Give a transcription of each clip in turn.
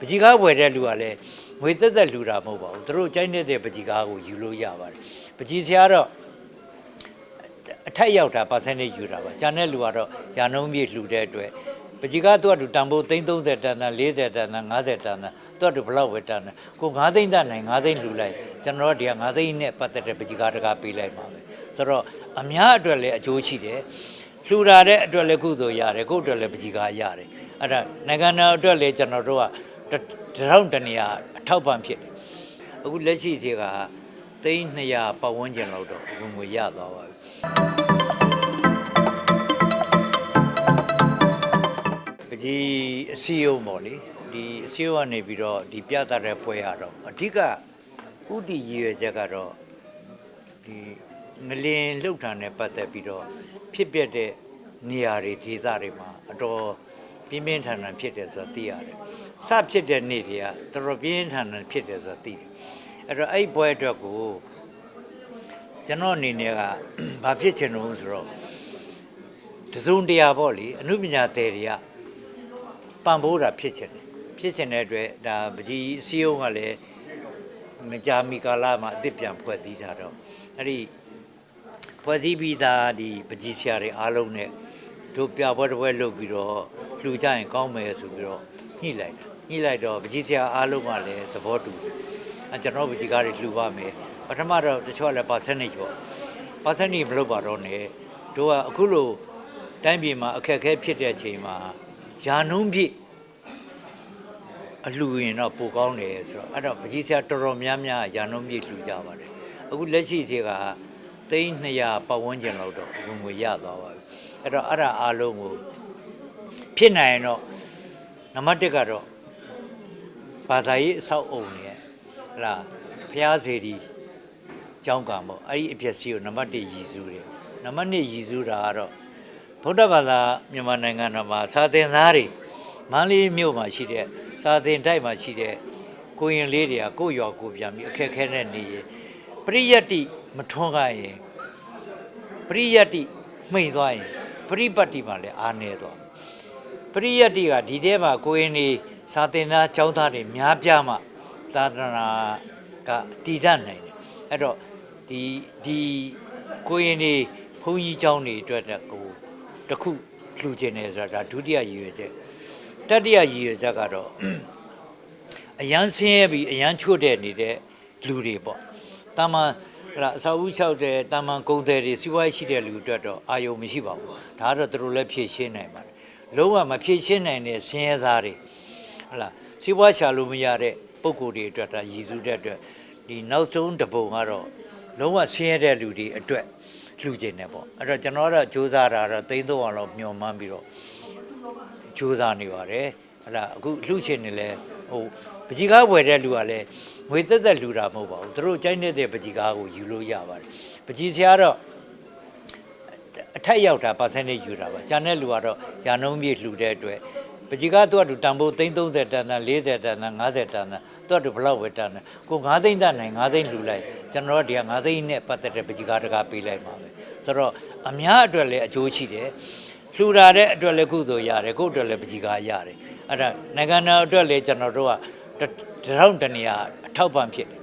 ပကြီကားဝယ်တဲ့လူကလည်းငွေသက်သက်လူတာမဟုတ်ပါဘူးသူတို့ကြိုက်နေတဲ့ပကြီကားကိုယူလို့ရပါတယ်ပကြီဆရာတော့အထက်ရောက်တာ percentage ယူတာပါကျန်တဲ့လူကတော့ရာနှုန်းပြည့်လှူတဲ့အတွက်ပကြီကားသူကတူတန်ဖိုး330တန်တန်40တန်တန်50တန်တန်သူကတူဘယ်လောက်ဝယ်တန်တယ်ကို9သိန်းတန်နိုင်9သိန်းလှူလိုက်ကျွန်တော်တို့ဒီက9သိန်းနဲ့ပတ်သက်တဲ့ပကြီကားတကားပေးလိုက်ပါမယ်ဆိုတော့အများအတွက်လည်းအကျိုးရှိတယ်လှူတာတဲ့အတွက်လည်းကုသိုလ်ရတယ်ကိုယ့်အတွက်လည်းပကြီးကားရတယ်အဲ့ဒါနိုင်ငံတော်အတွက်လည်းကျွန်တော်တို့က တတောင်းတနေရအထောက်ပံ့ဖြစ်တယ်အခုလက်ရှိသေးကသိန်း200ပတ်ဝန်းကျင်လောက်တော့ဝင်ငွေရသွားပါပြီပကြီးအစည်းအရုံးပေါ့လေဒီအစည်းအရုံးကနေပြီးတော့ဒီပြသတဲ့ပွဲရတော့အဓိကဥတီရည်ရွယ်ချက်ကတော့ဒီငလင်လှုပ်ထန်နဲ့ပတ်သက်ပြီးတော့ဖြစ်ပျက်တဲ့နေရာတွေဒေသတွေမှာအတော် ပြင်းပြင်းထန်ထန်ဖြစ်တယ်ဆိုတာသိရတယ်။စဖြစ်တဲ့နေ့တွေကတော်တော်ပြင်းပြင်းထန်ထန်ဖြစ်တယ်ဆိုတာသိတယ်။အဲ့တော့အဲ့ဘွဲအတွက်ကိုကျွန်တော်အနေနဲ့ကဘာဖြစ်ချင်လို့ဆိုတော့တစုံတရာပေါ့လေအမှုပညာသည်တွေကပံ့ပိုးတာဖြစ်ချင်တယ်။ဖြစ်ချင်တဲ့အတွက်ဒါပကြီးအစည်းအရုံးကလည်းမကြာမီကာလမှာအစ်စ်ပြန်ဖွဲ့စည်းထားတော့အဲ့ဒီဖွဲ့စည်းပြီးသားဒီပကြီးဆရာတွေအားလုံးနဲ့တို့ပြပွဲတစ်ပွဲလုပ်ပြီးတော့ လှူကြရင်ကောင်းမယ်ဆိုပြီးတော့ညှိလိုက်တာညှိလိုက်တော့ပကြီးဆရာအားလုံးကလည်းသဘောတူတယ်အဲကျွန်တော်ပကြီးကားတွေလှူပါမယ်ပထမတော့တချို့ကလည်း percentage ပေါ့ percentage မလုပ်ပါတော့နဲ့တို့ကအခုလိုတိုင်းပြည်မှာအခက်အခဲဖြစ်တဲ့အချိန်မှာယာနှုံးပြည့်အလှူရင်တော့ပိုကောင်းတယ်ဆိုတော့အဲ့တော့ပကြီးဆရာတော်တော်များများရာနှုံးပြည့်လှူကြပါတယ်အခုလက်ရှိသေးကသိန်း200ပတ်ဝန်းကျင်လောက်တော့ဝင်ငွေရသွားပါပြီအဲ့တော့အဲ့ဒါအားလုံးကို ဖြစ်နိုင်ရင်တော့နံပါတ်1ကတော့ဘာသာရေးအဆောက်အုံတွေဟလာဖျားစေတီကျောင်းကံပေါ့အဲ့ဒီအပျက်စီးကိုနံပါတ်1ရည်စူးတယ်နံပါတ်2ရည်စူးတာကတော့ဗုဒ္ဓဘာသာမြန်မာနိုင်ငံတော်မှာသာသင်သားတွေမန္တလေးမြို့မှာရှိတဲ့စာသင်တိုက်မှာရှိတဲ့ကိုရင်လေးတွေကကိုယ့်ရွာကိုယ်ပြန်ပြီးအခက်အခဲနဲ့နေရင်ပရိယတ္တိမထွန်းကားရင်ပရိယတ္တိမှိန်သွားရင်ပရိပတ်တိမှလည်းအားနေသွား ပရိယတ္တိကဒီထဲမှာကိုရင်နေစာသင်သားကျောင်းသားတွေများပြားမှသာသနာကတည်တတ်နိုင်တယ်အဲ့တော့ဒီဒီကိုရင်နေဘုန်းကြီးကျောင်းတွေအတွက်တကူတစ်ခုလှူခြင်းတယ်ဆိုတာဒါဒုတိယရည်ရွယ်ချက်တတိယရည်ရွယ်ချက်ကတော့အရန်ဆင်းရဲပြီးအရန်ချွတ်တဲ့နေတဲ့လူတွေပေါ့တာမန်အဲ့ဒါအစာဦးလျှောက်တဲ့တာမန်ကုံတယ်တွေစီးပွားရေးရှိတဲ့လူအတွက်တော့အာယုံမရှိပါဘူးဒါကတော့သူတို့လည်းဖြည့်ရှင်းနိုင်ပါတယ် လုံးဝမဖြည့်ရှင်းနိုင်တဲ့ဆင်းရဲသားတွေဟတ်လားစီးပွားရှာလို့မရတဲ့ပုံကိုယ်တွေအတွက်ဒါရည်စူးတဲ့အတွက်ဒီနောက်ဆုံးတစ်ပုံကတော့လုံးဝဆင်းရဲတဲ့လူတွေအတွက်လှူခြင်းတယ်ပေါ့အဲ့တော့ကျွန်တော်ကတော့စူးစမ်းတာတော့သိန်းသုံးအောင်လောက်မျှော်မှန်းပြီးတော့ကြိုးစားနေပါတယ်ဟလာအခုလှုပ်ရှင်နေလဲဟိုပကြီကားဝယ်တဲ့လူကလည်းငွေသက်သက်လှူတာမဟုတ်ပါဘူးသူတို့ကြိုက်နေတဲ့ပကြီကားကိုယူလို့ရပါတယ်ပကြီဆရာတော့ အထက်ရောက်တာ percentage ယူတာပါကျန်တဲ့လူကတော့ရာနှုန်းပြည့်လှူတဲ့အတွက်ပကြီကားသူကတူတန်ဖိုး330တန်တန်40တန်တန်50တန်တန်သူကတူဘယ်လောက်ဝယ်တန်တယ်ကို9သိန်းတန်နိုင်9သိန်းလှူလိုက်ကျွန်တော်တို့ဒီက9သိန်းနဲ့ပတ်သက်တဲ့ပကြီကားတကားပေးလိုက်ပါမယ်ဆိုတော့အများအတွက်လည်းအကျိုးရှိတယ်လှူတာတဲ့အတွက်လည်းကုသိုလ်ရတယ်ကိုယ့်အတွက်လည်းပကြီးကားရတယ်အဲ့ဒါနိုင်ငံတော်အတွက်လည်းကျွန်တော်တို့ကတတောင်းတနေရအထောက်ပံ့ဖြစ်တယ်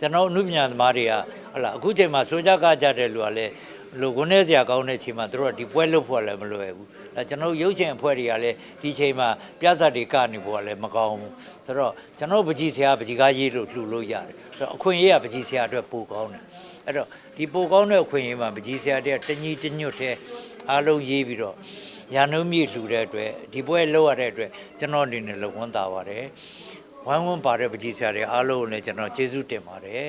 ကျွန်တော်အမှုပညာသမားတွေကဟလာအခုချိန်မှာစိုးကြကားကြတဲ့လူကလည်း လူကိုနေစရာကောင်းတဲ့ချိန်မှာတို့ကဒီပွဲလုပ်ဖို့လည်းမလွယ်ဘူးအဲကျွန်တော်ရုပ်ရှင်အဖွဲ့တွေကလည်းဒီချိန်မှာပြဿနာတွေကနေဖို့ကလည်းမကောင်းဘူးဆိုတော့ကျွန်တော်ပကြီးဆရာပကြီးကားရေးလို့လှူလို့ရတယ်ဆိုတော့အခွင့်အရေးကပကြီးဆရာအတွက်ပိုကောင်းတယ်အဲ့တော့ဒီပိုကောင်းတဲ့အခွင့်အရေးမှာပကြီးဆရာတဲ့တညီတညွတ်တဲ့အားလုံးရေးပြီးတော့ရာနှုံးမြင့်လှူတဲ့အတွက်ဒီပွဲလောက်ရတဲ့အတွက်ကျွန်တော်အနေနဲ့လုံဝန်တာပါတယ်ဝိုင်းဝန်းပါတဲ့ပကြီးဆရာတွေအားလုံးကိုလည်းကျွန်တော်ကျေးဇူးတင်ပါတယ်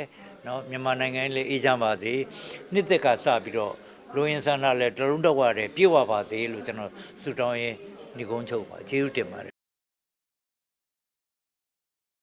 နော်မြန်မာနိုင်ငံလည်းအေးချမ်းပါစေနှစ်သက်ကစပြီးတော့လူရင်းဆန္ဒလည်းတလုံးတော့ရတယ်ပြေဝပါစေလို့ကျွန်တော်ဆုတောင်းရင်းညီကုန်းချုပ်ပါကျေးဇူးတင်ပါတယ်